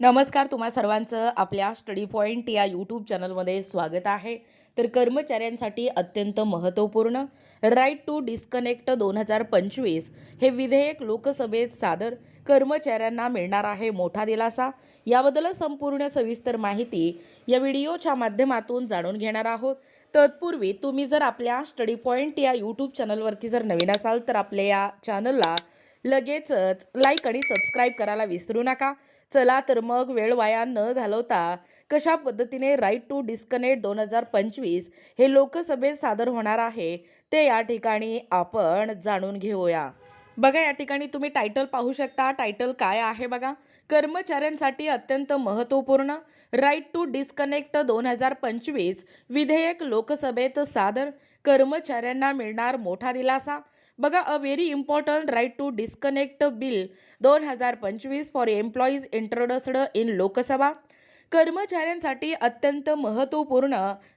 नमस्कार तुम्हा सर्वांचं आपल्या स्टडी पॉईंट या यूट्यूब चॅनलमध्ये स्वागत आहे. तर कर्मचाऱ्यांसाठी अत्यंत महत्त्वपूर्ण राईट टू डिस्कनेक्ट दोन हजार पंचवीस हे विधेयक लोकसभेत सादर कर्मचाऱ्यांना मिळणार आहे मोठा दिलासा. याबद्दल संपूर्ण सविस्तर माहिती या व्हिडिओच्या माध्यमातून जाणून घेणार आहोत. तत्पूर्वी तुम्ही जर आपल्या स्टडी पॉईंट या यूट्यूब चॅनलवरती जर नवीन असाल तर आपल्या या चॅनलला लगेचच लाईक आणि सबस्क्राईब करायला विसरू नका. चला तर मग वेळ वाया न घालवता कशा पद्धतीने राईट टू डिस्कनेक्ट दोन हजार पंचवीस हे लोकसभेत सादर होणार आहे ते या ठिकाणी आपण जाणून घेऊया. बघा या ठिकाणी तुम्ही टायटल पाहू शकता. टायटल काय आहे बघा? कर्मचाऱ्यांसाठी अत्यंत महत्त्वपूर्ण राईट टू डिस्कनेक्ट दोन हजार पंचवीस विधेयक लोकसभेत सादर. कर्मचाऱ्यांना मिळणार मोठा दिलासा. बघा a very important right to disconnect bill दोन हजार पंचवीस for employees introduced in Lok Sabha. कर्मचाऱ्यांसाठी अत्यंत महत्त्वपूर्ण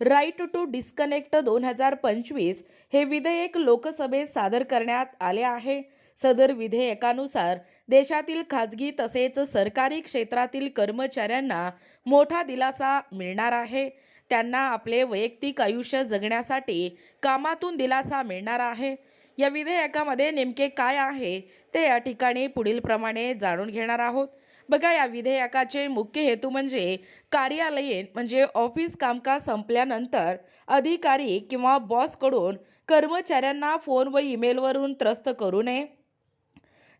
राईट टू डिस्कनेक्ट दोन हजार पंचवीस हे विधेयक लोकसभेत सादर करण्यात आले आहे. सदर विधेयकानुसार देशातील खाजगी तसेच सरकारी क्षेत्रातील कर्मचाऱ्यांना मोठा दिलासा मिळणार आहे. त्यांना आपले वैयक्तिक आयुष्य जगण्यासाठी कामातून दिलासा मिळणार आहे. या विधेयकामध्ये नेमके काय आहे ते या ठिकाणी पुढील प्रमाणे जाणून घेणार आहोत. बघा या विधेयकाचे मुख्य हेतू म्हणजे कार्यालयीन म्हणजे ऑफिस कामकाज संपल्यानंतर अधिकारी किंवा बॉसकडून कर्मचाऱ्यांना फोन व ईमेलवरून त्रस्त करू नये.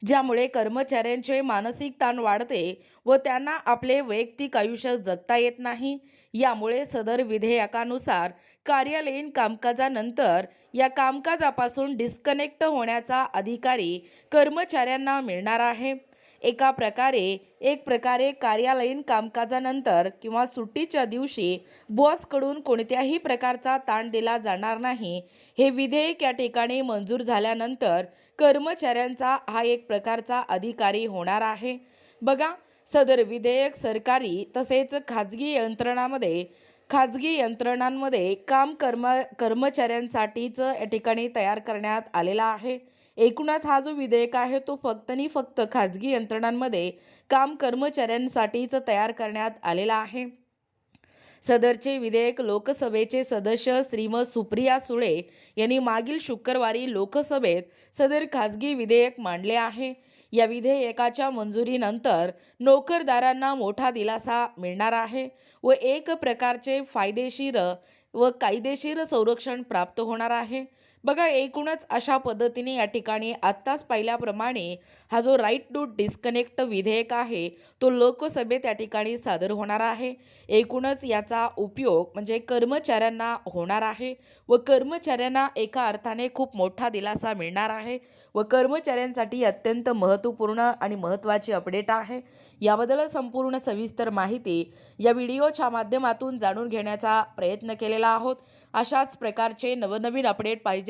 ज्यामुळे कर्मचाऱ्यांचे मानसिक ताण वाढते व त्यांना आपले वैयक्तिक आयुष्य जगता येत नाही. यामुळे सदर विधेयकानुसार कार्यालयीन कामकाजानंतर या कामकाजापासून डिस्कनेक्ट होण्याचा अधिकारी कर्मचाऱ्यांना मिळणार आहे. एका प्रकारे एक प्रकारे कार्यालयीन कामकाजानंतर किंवा सुट्टीच्या दिवशी बॉसकडून कोणत्याही प्रकारचा ताण दिला जाणार नाही. हे विधेयक या ठिकाणी मंजूर झाल्यानंतर कर्मचाऱ्यांचा हा एक प्रकारचा अधिकारी होणार आहे. बघा सदर विधेयक सरकारी तसेच खाजगी यंत्रणामध्ये खाजगी यंत्रणांमध्ये काम कर्म कर्मचाऱ्यांसाठीच या ठिकाणी तयार करण्यात आलेला आहे. एकूणच हा जो विधेयक आहे तो फक्त आणि फक्त खाजगी यंत्रणांमध्ये काम कर्मचाऱ्यांसाठीच तयार करण्यात आलेला आहे. सदरचे विधेयक लोकसभेचे सदस्य श्रीमत सुप्रिया सुळे यांनी मागील शुक्रवारी लोकसभेत सदर खाजगी विधेयक मांडले आहे. या विधेयकाच्या मंजुरीनंतर नोकरदारांना मोठा दिलासा मिळणार आहे व एक प्रकारचे फायदेशीर व कायदेशीर संरक्षण प्राप्त होणार आहे. बघा एकूणच अशा पद्धतीने या ठिकाणी आत्ताच पाहिल्याप्रमाणे हा जो राईट टू डिस्कनेक्ट विधेयक आहे तो लोकसभेत या ठिकाणी सादर होणार आहे. एकूणच याचा उपयोग म्हणजे कर्मचाऱ्यांना होणार आहे व कर्मचाऱ्यांना एका अर्थाने खूप मोठा दिलासा मिळणार आहे व कर्मचाऱ्यांसाठी अत्यंत महत्त्वपूर्ण आणि महत्त्वाची अपडेट आहे. याबद्दल संपूर्ण सविस्तर माहिती या व्हिडिओच्या माध्यमातून जाणून घेण्याचा प्रयत्न केलेला आहोत. अशाच प्रकारचे नवनवीन अपडेट पाहिजे